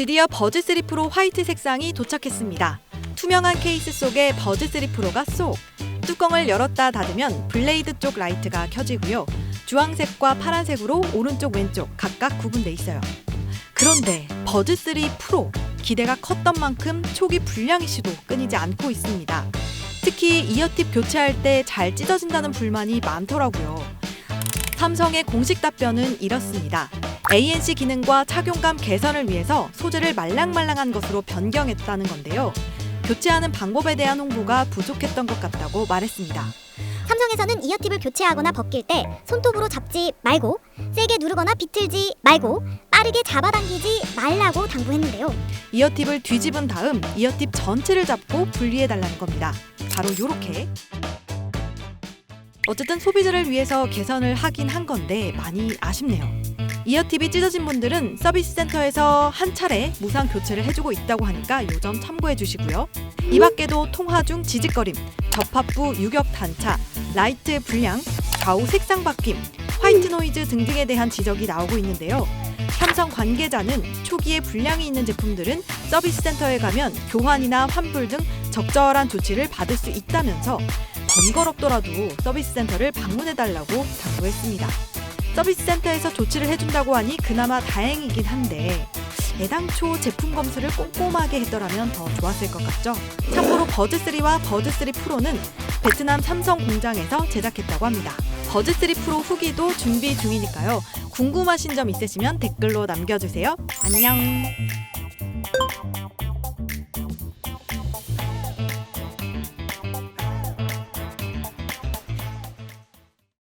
드디어 버즈3 프로 화이트 색상이 도착했습니다. 투명한 케이스 속에 버즈3 프로가 쏙! 뚜껑을 열었다 닫으면 블레이드 쪽 라이트가 켜지고요. 주황색과 파란색으로 오른쪽 왼쪽 각각 구분돼 있어요. 그런데 버즈3 프로 기대가 컸던 만큼 초기 불량 이슈도 끊이지 않고 있습니다. 특히 이어팁 교체할 때 잘 찢어진다는 불만이 많더라고요. 삼성의 공식 답변은 이렇습니다. ANC 기능과 착용감 개선을 위해서 소재를 말랑말랑한 것으로 변경했다는 건데요. 교체하는 방법에 대한 홍보가 부족했던 것 같다고 말했습니다. 삼성에서는 이어팁을 교체하거나 벗길 때 손톱으로 잡지 말고 세게 누르거나 비틀지 말고 빠르게 잡아당기지 말라고 당부했는데요. 이어팁을 뒤집은 다음 이어팁 전체를 잡고 분리해 달라는 겁니다. 바로 요렇게. 어쨌든 소비자를 위해서 개선을 하긴 한 건데 많이 아쉽네요. 이어팁이 찢어진 분들은 서비스 센터에서 한 차례 무상 교체를 해주고 있다고 하니까 요 점 참고해 주시고요. 이 밖에도 통화 중 지직거림, 접합부 유격 단차, 라이트 불량, 좌우 색상 바뀜, 화이트 노이즈 등등에 대한 지적이 나오고 있는데요. 삼성 관계자는 초기에 불량이 있는 제품들은 서비스 센터에 가면 교환이나 환불 등 적절한 조치를 받을 수 있다면서 번거롭더라도 서비스 센터를 방문해 달라고 당부했습니다. 서비스 센터에서 조치를 해준다고 하니 그나마 다행이긴 한데 애당초 제품 검수를 꼼꼼하게 했더라면 더 좋았을 것 같죠. 참고로 버즈3와 버즈3 프로는 베트남 삼성 공장에서 제작했다고 합니다. 버즈3 프로 후기도 준비 중이니까요. 궁금하신 점 있으시면 댓글로 남겨주세요. 안녕.